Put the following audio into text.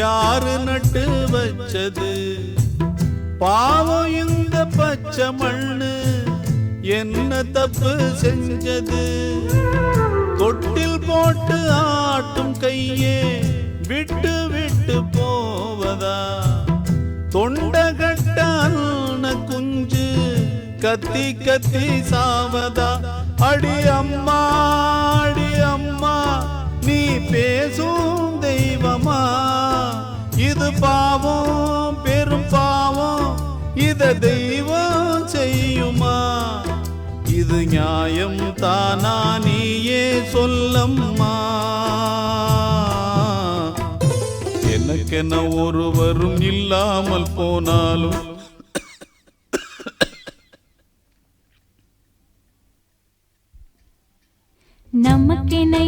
யாரு நட்டு வச்சது? பாவம் இந்த பச்சை மண்ணு என்ன தப்பு செஞ்சது? தொட்டில் போட்டு ஆட்டும் கையே விட்டு விட்டு போவதா? தொண்டகட்டான குஞ்சு கத்தி கத்தி சாவதா? அடி அம்மா அடி அம்மா நீ பேசும் பாவம் பெரும் பாவம் இத தெய்வம் செய்யுமா? இது நியாயம் தானா நீயே சொல்லம்மா. எனக்கென ஒருவரும் இல்லாமல் போனாலும் நமக்கென